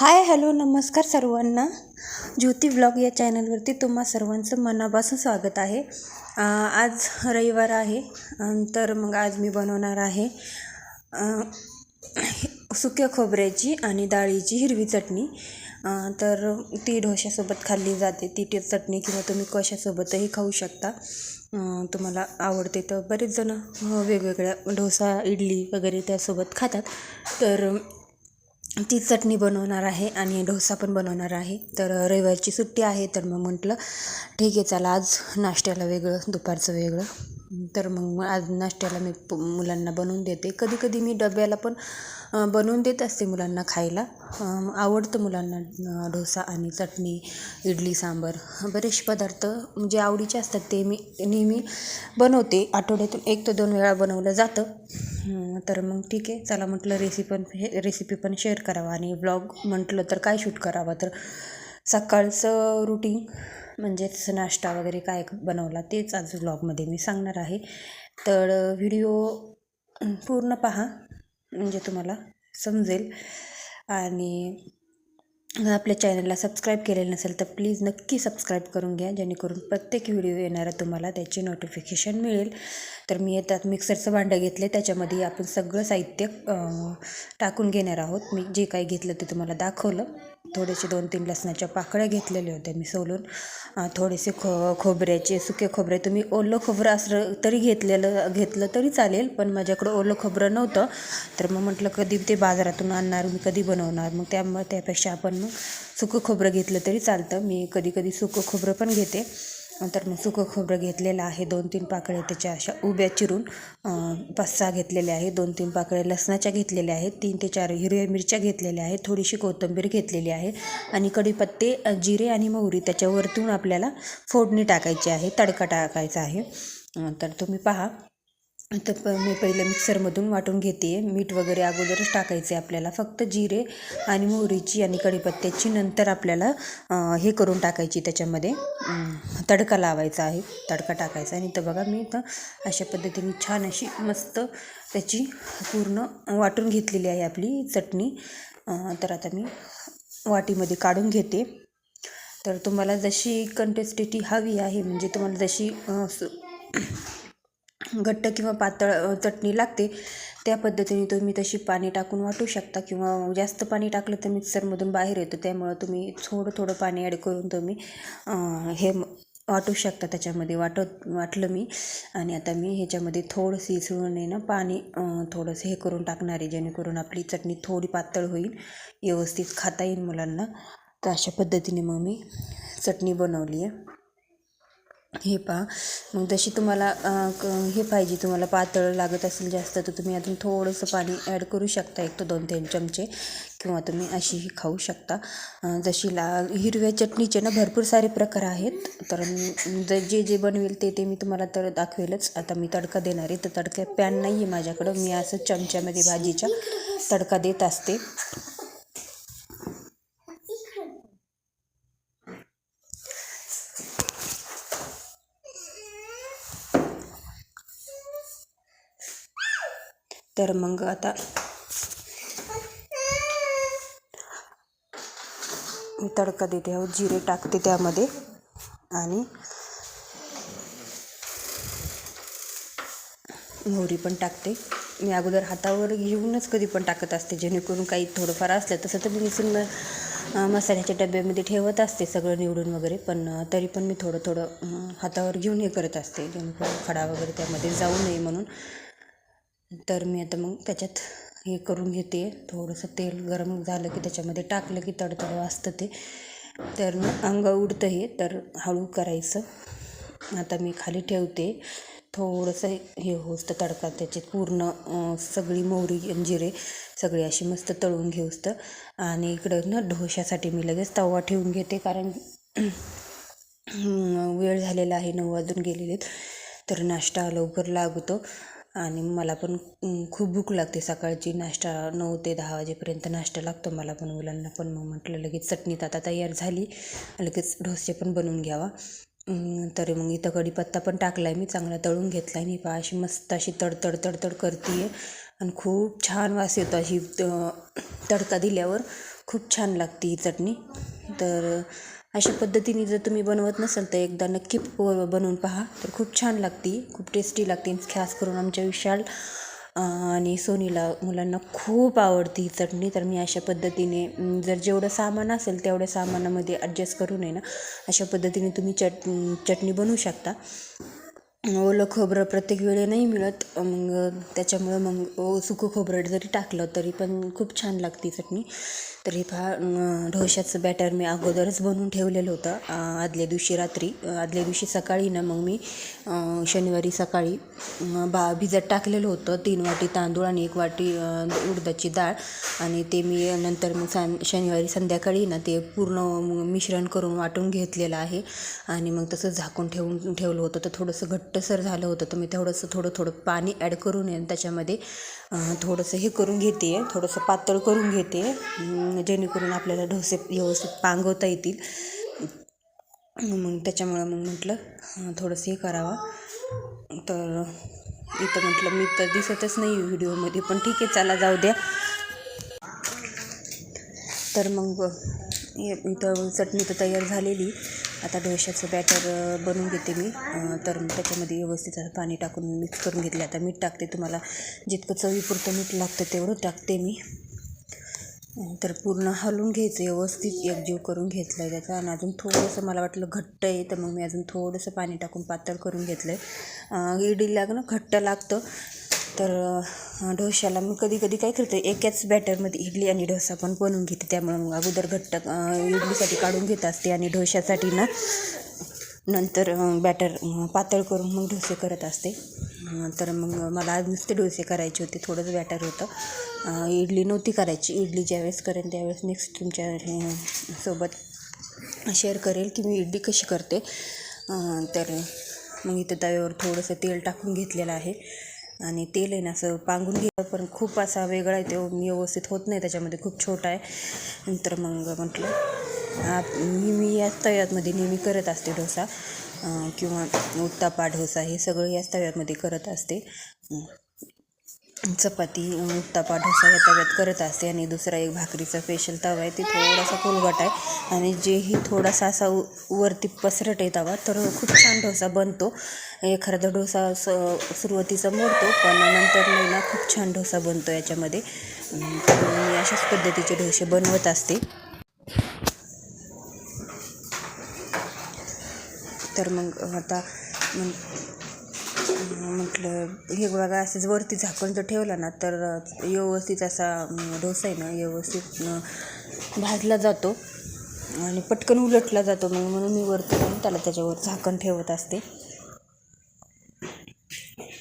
Hi hello नमस्कार सर्वांना. ज्योती vlog या चॅनलवरती तुम्हा सर्वांचं मनापासून स्वागत आहे. आज रविवार आहे तर मग आज मी बनवणार आहे सुक्या खोबऱ्याची आणि डाळीची हिरवी चटणी. तर ती ढोशासोबत खाल्ली जाते. ती ती चटणी किंवा तुम्ही कशासोबतही खाऊ शकता. तुम्हाला आवडते तर बरेच जण वेगवेगळ्या डोसा इडली वगैरे त्यासोबत खातात. तर ती चटणी बनवणार आहे आणि डोसा पण बनवणार आहे. तर रविवारची सुट्टी आहे तर मग म्हटलं ठीक आहे चला आज नाश्त्याला वेगळं दुपारचं वेगळं. तर मग आज नाश्त्याला मी प मुलांना बनवून देते. कधी कधी मी डब्याला पण बनवून देत असते मुलांना खायला. आवडतं मुलांना डोसा आणि चटणी इडली सांबर बरेचसे पदार्थ जे आवडीचे असतात ते मी नेहमी बनवते. आठवड्यातून एक ते दोन वेळा बनवलं जातं. तर मग ठीक आहे. चला म्हटलं रेसिपी पण हे रेसिपी पण शेअर करावा आणि ब्लॉग म्हटलं तर काय शूट करावा? तर सकाळचं रुटीन म्हणजेच नाश्ता वगैरे काय बनवला तेच आज ब्लॉगमध्ये मी सांगणार आहे. तर व्हिडिओ पूर्ण पहा म्हणजे तुम्हाला समजेल. आणि आपल्या चॅनलला सबस्क्राईब केलेलं नसेल तर प्लीज नक्की सबस्क्राईब करून घ्या जेणेकरून प्रत्येक व्हिडिओ येणारा तुम्हाला त्याची नोटिफिकेशन मिळेल. तर मी येतात मिक्सरचं भांडं घेतले त्याच्यामध्ये आपण सगळं साहित्य टाकून घेणार आहोत. मी जे काही घेतलं ते तुम्हाला दाखवलं. थोडेसे दोन तीन लसणाच्या पाकळ्या घेतलेल्या होत्या मी सोलून. थोडेसे खो खोबऱ्याचे सुके खोबरे. तुम्ही ओलं खोबरं असलं तरी घेतलेलं घेतलं तरी चालेल पण माझ्याकडं ओलं खोबरं नव्हतं. तर मग म्हटलं कधी ते बाजारातून आणणार मी कधी बनवणार? मग त्या त्यापेक्षा आपण मग सुकं खोबरं घेतलं तरी चालतं. मी कधी कधी सुकं खोबरं पण घेते. तर मग सुकं खोबरं घेतलेलं आहे. दोन तीन पाकळ्या त्याच्या अशा उभ्या चिरून पाच सहा घेतलेल्या आहे दोन तीन पाकळ्या लसणाच्या घेतलेल्या आहेत. तीन ते चार हिरव्या मिरच्या घेतलेल्या आहेत. थोडीशी कोथिंबीर घेतलेली आहे. आणि कढीपत्ते जिरे आणि मोहरी त्याच्यावरतून आपल्याला फोडणी टाकायची आहे. तडका टाकायचा आहे. तर तुम्ही पहा. तर प मी पहिलं मिक्सरमधून वाटून घेते आहे मीठ वगैरे अगोदरच टाकायचे आपल्याला. फक्त जिरे आणि मोहरीची आणि कढीपत्त्याची नंतर आपल्याला हे करून टाकायची त्याच्यामध्ये. तडका लावायचा आहे. तडका टाकायचा आणि तर बघा मी तर अशा पद्धतीने छान अशी मस्त त्याची पूर्ण वाटून घेतलेली आहे आपली चटणी. तर आता मी वाटीमध्ये काढून घेते. तर तुम्हाला जशी कंटेस्टिटी हवी आहे म्हणजे तुम्हाला जशी घट्ट किंवा पातळ चटणी लागते. त्या पद्धतीने तुम्ही तशी पाणी टाकून वाटू शकता किंवा जास्त पाणी टाकलं तर मिक्सरमधून बाहेर येतं. त्यामुळं तुम्ही थोडं थोडं पाणी ॲड करून तुम्ही हे वाटू शकता. त्याच्यामध्ये वाटत वाटलं मी. आणि आता मी ह्याच्यामध्ये थोडंसं इसळून आहे ना पाणी थोडंसं हे करून टाकणार आहे. जेणेकरून आपली चटणी थोडी पातळ होईल व्यवस्थित खाता येईल मुलांना. तर अशा पद्धतीने मग मी चटणी बनवली आहे. हे पहा. मग जशी तुम्हाला क हे पाहिजे तुम्हाला पातळ लागत असेल जास्त तर तुम्ही अजून थोडंसं पाणी ॲड करू शकता एक तो दोन तीन चमचे किंवा तुम्ही अशीही खाऊ शकता. जशी ला हिरव्या चटणीचे ना भरपूर सारे प्रकार आहेत तर जे जे बनवेल ते ते मी तुम्हाला तर दाखवेलच. आता मी तडका देणार आहे तर तडका पॅन नाही आहे माझ्याकडं. मी असं चमच्यामध्ये भाजीच्या तडका देत असते. तर मग आता मी तडका देते. आहोत जिरे टाकते त्यामध्ये. आणि मोहरी पण टाकते. मी अगोदर हातावर घेऊनच कधी पण टाकत असते. जेणेकरून काही थोडंफार असलं तसं तर मी निसून मसाल्याच्या डब्यामध्ये ठेवत असते सगळं निवडून वगैरे. पण तरी पण मी थोडं थोडं हातावर घेऊन हे करत असते. जेणेकरून खडा वगैरे त्यामध्ये जाऊ नये म्हणून. तर मी आता मग त्याच्यात हे करून घेते. थोडंसं तेल गरम झालं की त्याच्यामध्ये टाकलं की तडतड वाजतं ते. तर मग अंग उडतं हे तर हळू करायचं. आता मी खाली ठेवते. थोडंसं हे होतं तडका त्याच्यात पूर्ण सगळी मोहरी जिरे सगळी अशी मस्त तळून घेऊस तर आणि इकडं ना ढोशासाठी मी लगेच तवा ठेवून घेते कारण वेळ झालेला आहे नऊ वाजून गेलेले तर नाश्ता लवकर लागतो. आणि मला पण खूप भूक लागते सकाळची. नाश्ता नऊ ते दहा वाजेपर्यंत नाश्ता लागतो मला पण. मुलांना पण मग म्हटलं लगेच चटणी तर आता तयार झाली. लगेच डोसे पण बनवून घ्यावा. तरी तर मग इथं कढीपत्ता पण टाकला आहे मी चांगला तळून घेतला आहे आणि पहा अशी मस्त अशी तडतड तडतड करते आहे आणि खूप छान वास येतो अशी तडका दिल्यावर. खूप छान लागते ही चटणी. तर अशा पद्धतीने जर तुम्ही बनवत नसाल तर एकदा नक्की बनवून पहा. तर खूप छान लागते खूप टेस्टी लागते खास करून आमच्या विशाल आणि सोनीला मुलांना खूप आवडते ही चटणी. तर मी अशा पद्धतीने जर जेवढं सामान असेल तेवढ्या सामानामध्ये ॲडजस्ट करून आहे ना अशा पद्धतीने तुम्ही चट चटणी बनवू शकता. हो, ओलं खोबरं प्रत्येक वेळी नाही मिळत. मग त्याच्यामुळं मग सुकं खोबरं जरी टाकलं तरी पण खूप छान लागते चटणी. तर हे पहा ढोशाचं बॅटर मी अगोदरच बनवून ठेवलेलं होतं आदल्या दिवशी रात्री. आदल्या दिवशी सकाळी ना मग मी शनिवारी सकाळी बा भिजत टाकलेलं होतं. तीन वाटी तांदूळ आणि एक वाटी उडदाची डाळ. आणि ते मी नंतर मग सं शनिवारी संध्याकाळी ना ते पूर्ण मिश्रण करून वाटून घेतलेलं आहे. आणि मग तसं झाकून ठेवून ठेवलं होतं. तर थोडंसं घट्टसर झालं होतं तर मी थोडंसं थोडं थोडं पाणी ॲड करून आहे त्याच्यामध्ये थोडंसं हे करून घेते आहे थोडंसं पातळ करून घेते जेणेकरून आपल्याला डोसे व्यवस्थित पांगवता येतील. मग त्याच्यामुळं मग म्हटलं थोडंसं हे करावं. तर इथं म्हटलं मी तर दिसतच नाही व्हिडिओमध्ये पण ठीक आहे चला जाऊ द्या. तर मग इथं चटणी तर तयार झालेली. आता डोशाचं बॅटर बनवून घेते मी. तर त्याच्यामध्ये व्यवस्थित असं पाणी टाकून मिक्स करून घेतले. आता मीठ टाकते तुम्हाला. जितकं चवीपुरतं मीठ लागतं तेवढं टाकते मी. तर पूर्ण हलवून घ्यायचं. व्यवस्थित एकजीव करून घेतलं आहे त्याचा. आणि अजून थोडंसं मला वाटलं घट्ट आहे तर मग मी अजून थोडंसं पाणी टाकून पातळ करून घेतलं आहे इडली ना घट्ट लागतं. तर डोशाला मी कधी कधी काय करते एकाच बॅटरमध्ये इडली आणि डोसा पण बनवून घेते. त्यामुळे मग अगोदर घट्ट इडलीसाठी काढून घेत असते आणि डोशासाठी ना नंतर बॅटर पातळ करून मग डोसे करत असते. तर मग मला आज नुसते डोसे करायचे होते थोडंच बॅटर होतं. इडली नव्हती करायची. इडली ज्यावेळेस करेन त्यावेळेस नेक्स्ट तुमच्यासोबत शेअर करेल की मी इडली कशी करते. तर मग इथं तव्यावर थोडंसं तेल टाकून घेतलेलं आहे. आणि तेल आहे ना असं पांगून घेतलं पण खूप असा वेगळा आहे तो व्यवस्थित होत नाही त्याच्यामध्ये खूप छोटा आहे. नंतर मग म्हटलं आत मी मी याच तव्यामध्ये नेहमी करत असते डोसा किंवा उत्तापा डोसा हे सगळं याच तव्यामध्ये करत असते. चपाती उत्तापा डोसा या तव्यात करत असते आणि दुसरा एक भाकरीचा स्पेशल तवा आहे. ते थोडासा कोलगट आहे. आणि जेही थोडासा असा उ- वरती पसरट आहे तवा तर खूप छान डोसा बनतो. एखादा डोसा स सुरुवातीचा मोडतो पण नंतर ना खूप छान डोसा बनतो याच्यामध्ये. मी अशाच पद्धतीचे डोसे बनवत असते. तर मग आता मग म्हटलं हे बघा असंच वरती झाकण जर ठेवलं ना तर व्यवस्थित असा डोसा आहे ना व्यवस्थित भाजला जातो. आणि पटकन उलटला जातो मग म्हणून मी वरती जाऊन त्याला त्याच्यावर झाकण ठेवत असते.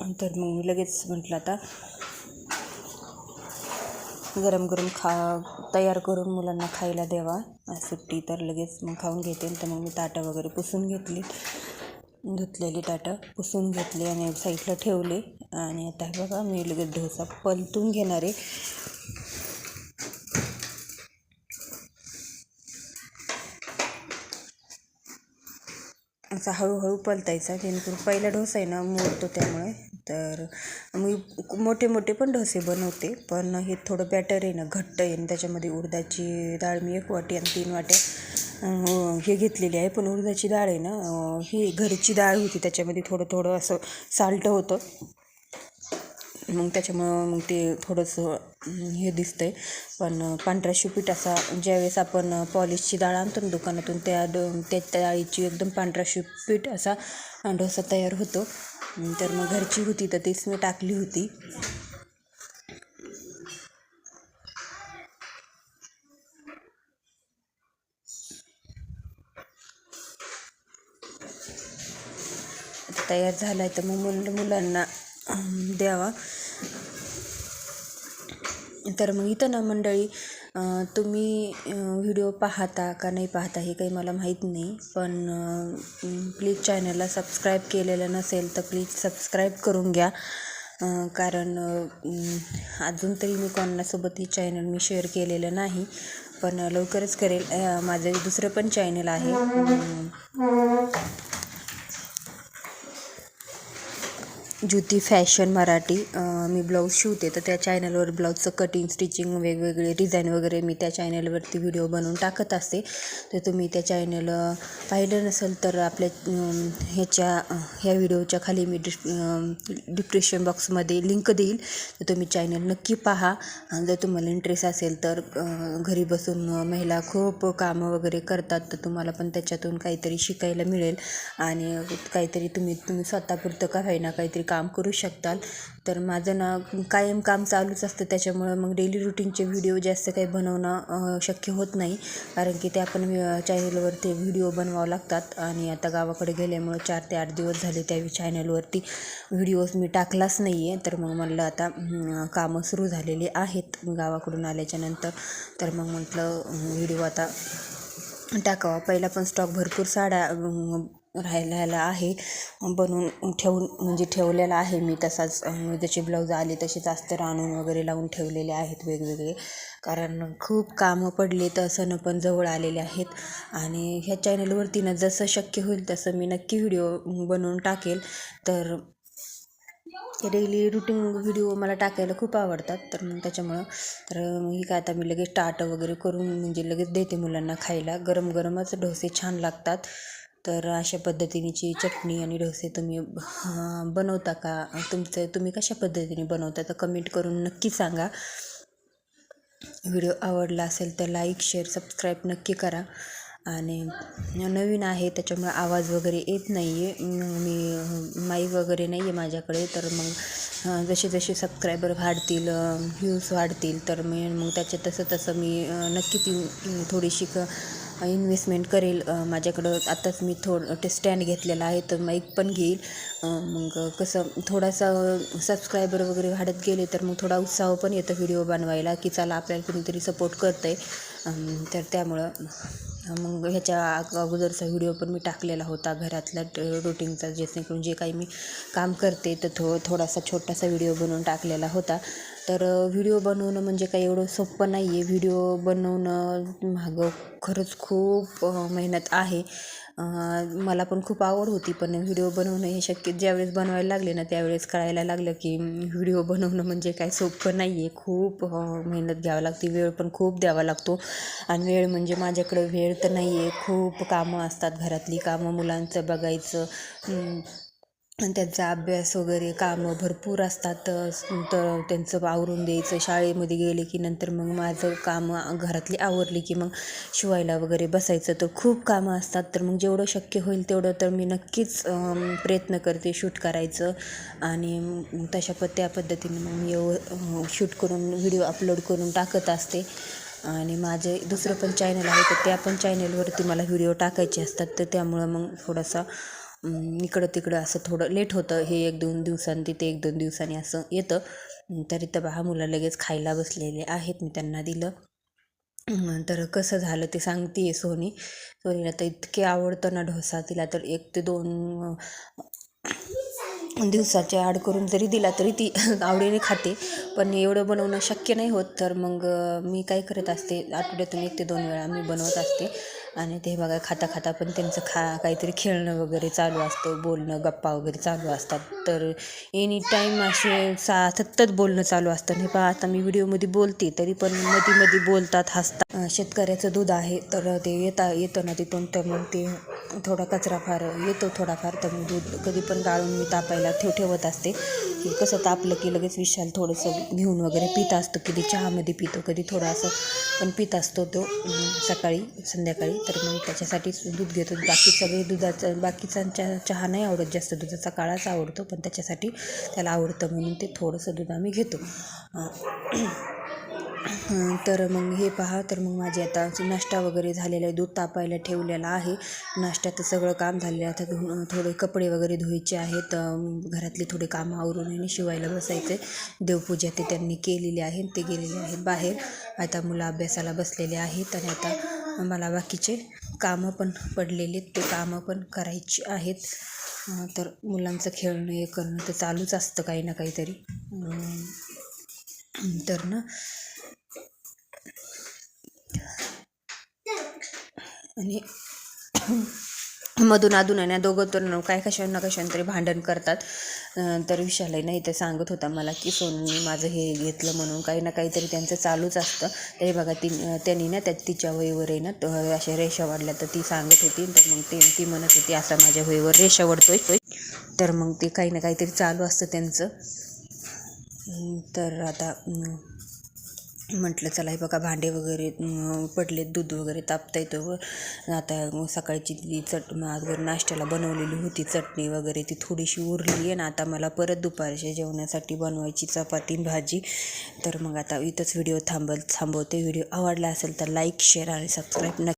नंतर मग मी लगेच म्हटलं आता गरम गरम खा तयार करून मुलांना खायला द्यावा. सुट्टी तर लगेच मग खाऊन घेते तर मग मी ताटं वगैरे पुसून घेतली. धुतलेली ताटं पुसून घेतली आणि साईडला ठेवले. आणि आता बघा मी लगेच डोसा पलतून घेणार आहे. असा हळूहळू पलतायचा जेणेकरून पहिला डोसा आहे ना मोडतो त्यामुळे. तर मी मोठे मोठे पण डोसे बनवते पण हे थोडं बॅटर आहे ना घट्ट आहे आणि त्याच्यामध्ये उडदाची डाळ मी एक वाटी आणि तीन वाट्या हे घेतलेली आहे. पण उडदाची डाळ आहे ना ही घरची डाळ होती. त्याच्यामध्ये थोडं थोडं असं साल्ट होतं. मग त्याच्यामुळं मग ते थोडंसं हे हे दिसतंय. पण पांढरा शिपीट असा ज्यावेळेस आपण पॉलिशची डाळ आणतो ना दुकानातून त्या ड त्या डाळीची एकदम पांढरा शिपीट असा डोसा तयार होतो. तर मग घरची होती तर तीच मी टाकली होती. तयार झाला आहे तर मग मुल मुलांना द्यावा. तर मग इथं ना मंडळी तुम्ही व्हिडिओ पाहता का नाही पाहता हे काही मला माहीत नाही. पण प्लीज चॅनलला सबस्क्राईब केलेलं नसेल तर प्लीज सबस्क्राईब करून घ्या. कारण अजून तरी मी कोणासोबत हे चॅनल मी शेअर केलेलं नाही. पण लवकरच करेल. माझं दुसरं पण चॅनल आहे. ज्युती फॅशन मराठी. मी ब्लाऊज शिवते तर त्या चॅनलवर ब्लाऊजचं कटिंग स्टिचिंग वेगवेगळे डिझाईन वगैरे मी त्या चॅनलवरती व्हिडिओ बनवून टाकत असते. तर तुम्ही त्या चॅनल पाहिलं नसेल तर आपल्या ह्याच्या ह्या व्हिडिओच्या खाली मी डिस् डिप्रेशन बॉक्समध्ये लिंक देईल. तर तुम्ही चॅनल नक्की पहा. आणि जर तुम्हाला इंटरेस्ट असेल तर घरी बसून महिला खूप कामं वगैरे करतात तर तुम्हाला पण त्याच्यातून काहीतरी शिकायला मिळेल. आणि काहीतरी तुम्ही तुम्ही स्वतःपुरतं का होईना काहीतरी काम करू शकताल. तर माझं ना कायम काम चालूच असतं. त्याच्यामुळं मग डेली रुटीनचे व्हिडिओ जास्त काही बनवणं शक्य होत नाही. कारण की ते आपण चॅनलवरती व्हिडिओ बनवावं लागतात. आणि आता गावाकडे गेल्यामुळं चार ते आठ दिवस झाले त्या चॅनलवरती व्हिडिओज मी टाकलाच नाही आहे तर मग म्हटलं आता कामं सुरू झालेली आहेत गावाकडून आल्याच्यानंतर तर मग म्हटलं व्हिडिओ आता टाकावा. पहिला पण स्टॉक भरपूर साड्या राहिलेला आहे. बनवून ठेवून म्हणजे ठेवलेला आहे मी तसाच. जसे ब्लाऊज आले तसेच अस्तर आणून वगैरे लावून ठेवलेले आहेत वेगवेगळे. कारण खूप कामं पडले तर सण पण जवळ आलेले आहेत. आणि ह्या चॅनलवरती ना जसं शक्य होईल तसं मी नक्की व्हिडिओ बनवून टाकेल. तर डेली रुटीन व्हिडिओ मला टाकायला खूप आवडतात. तर मग त्याच्यामुळं तर ही काय आता मी लगेच टाट वगैरे करून म्हणजे लगेच देते मुलांना खायला. गरम गरमच डोसे छान लागतात. तर अशा पद्धतीनेची चटणी आणि डोसे तुम्ही बनवता का? तुमचं तुम्ही कशा पद्धतीने बनवता? तर कमेंट करून नक्की सांगा. व्हिडिओ आवडला असेल तर लाईक शेअर सबस्क्राईब नक्की करा. आणि नवीन आहे त्याच्यामुळे आवाज वगैरे येत नाही आहे मी माईक वगैरे नाही आहे माझ्याकडे तर मग जसे जसे सबस्क्रायबर वाढतील व्ह्यूज वाढतील तर मी मग त्याच्या तसं तसं मी नक्की ती थोडीशी क इन्व्हेस्टमेंट करेल. माझ्याकडं आत्ताच मी थोडं ते स्टँड घेतलेला आहे. तर माईक पण घेईल. मग कसं थोडासा सबस्क्रायबर वगैरे वाढत गेले तर मग थोडा उत्साह पण येतो व्हिडिओ बनवायला की चला आपल्याला कुणीतरी सपोर्ट करतं आहे तर त्यामुळं मग ह्याच्या अगोदरचा व्हिडिओ पण मी टाकलेला होता घरातल्या रुटीनचा जेणेकरून जे काही मी काम करते तर थो थोडासा छोटासा व्हिडिओ बनवून टाकलेला होता. तर व्हिडिओ बनवणं म्हणजे काही एवढं सोपं नाही आहे व्हिडिओ बनवणं मागं खरंच खूप मेहनत आहे. मला पण खूप आवड होती पण व्हिडिओ बनवणं हे शक्य ज्यावेळेस बनवायला लागले ना त्यावेळेस कळायला लागलं की व्हिडिओ बनवणं म्हणजे काय सोपं नाही आहे खूप मेहनत घ्यावं लागते वेळ पण खूप द्यावा लागतो. आणि वेळ म्हणजे माझ्याकडं वेळ तर नाही आहे खूप कामं असतात घरातली कामं मुलांचं बघायचं त्यांचा अभ्यास वगैरे कामं भरपूर असतात. तर त्यांचं आवरून द्यायचं. शाळेमध्ये गेले की नंतर मग माझं कामं घरातली आवरली की मग शिवायला वगैरे बसायचं. तर खूप कामं असतात. तर मग जेवढं शक्य होईल तेवढं तर मी नक्कीच प्रयत्न करते शूट करायचं. आणि तशा प त्या पद्धतीने मग मी शूट करून व्हिडिओ अपलोड करून टाकत असते. आणि माझे दुसरं पण चॅनल आहे तर त्या पण चॅनलवरती मला व्हिडिओ टाकायचे असतात. तर त्यामुळं मग थोडासा इकडं तिकडं असं थोडं लेट होतं. हे एक दोन दिवसांनी तिथे एक दोन दिवसांनी असं येतं. तरी तर बहा मुलं लगेच खायला बसलेले आहेत. मी त्यांना दिलं. तर कसं झालं ते सांगते आहे सोनी. सोनीला तर इतके आवडतं ना डोसा तिला तर एक ते दोन दिवसाचे आड करून जरी दिला तरी ती आवडीने खाते. पण एवढं बनवणं शक्य नाही होत. तर मग मी काय करत असते? आठवड्यातून एक ते दोन वेळा मी बनवत असते. आणि ते बघा खाता खाता पण त्यांचं खा काहीतरी खेळणं वगैरे चालू असतं बोलणं गप्पा वगैरे चालू असतात. तर एनी टाईम असे सा सतत बोलणं चालू असतं. हे पहा आता मी व्हिडिओमध्ये बोलते तरी पण मध्ये मध्ये बोलतात हसतात. शेतकऱ्याचं दूध आहे तर ते येता येतं ना तिथून तर मग ते थोडा कचरा फार येतो थोडाफार तर मग दूध कधी पण गाळून मी तापायला ठेव ठेवत असते. की कसं तापलं की लगेच विशाल थोडंसं घेऊन वगैरे पित असतो कधी चहामध्ये पितो कधी थोडं असं पण पित असतो तो सकाळी संध्याकाळी तर मग त्याच्यासाठीच दूध घेतो. बाकी सगळे दुधाचं बाकीच्यांच्या चहा नाही आवडत जास्त दुधाचा काळाच आवडतो पण त्याच्यासाठी त्याला आवडतं म्हणून ते थोडंसं दूध आम्ही घेतो. तर मग हे पहा तर मग माझी आता नाश्ता वगैरे झालेला आहे दूध तापायला ठेवलेला आहे. नाश्त्याचं सगळं काम झालेलं आहे. आता थोडे कपडे वगैरे धुवायचे आहेत. घरातले थोडे कामं आवरून आणि शिवायला बसायचे. देवपूजा ते त्यांनी केलेली आहे ते गेलेले आहेत बाहेर. आता मुलं अभ्यासाला बसलेले आहेत आणि आता मला बाकीचे कामं पण पडलेले ते कामं पण करायची आहेत. तर मुलांचं खेळणं हे करणं तर चालूच असतं काही ना काहीतरी. तर ना आणि मधून अधून आहे ना दोघं तर काय कशानं कशानं तरी भांडण करतात. तर विशालही नाही ते सांगत होता मला की सोनूने माझं हे घेतलं म्हणून काही ना काहीतरी त्यांचं चालूच असतं. ते बघा ती त्यांनी ना त्या तिच्या वहीवर आहे ना अशा रेषा वाढल्या तर ती सांगत होती. तर मग ते ती म्हणत होती असा माझ्या वहीवर रेषा वाढतोय तर मग ते काही ना काहीतरी चालू असतं त्यांचं. तर आता म्हटलं चला हे बघा भांडे वगैरे पडलेत दूध वगैरे तापता येतो व आता सकाळची ती चट अगोदर नाश्त्याला बनवलेली होती चटणी वगैरे. ती थोडीशी उरली आहे ना आता मला परत दुपारच्या जेवणासाठी बनवायची चपाती भाजी. तर मग आता इथंच व्हिडिओ थांबल थांबवते. व्हिडिओ आवडला असेल तर लाईक शेअर आणि सबस्क्राईब नक्की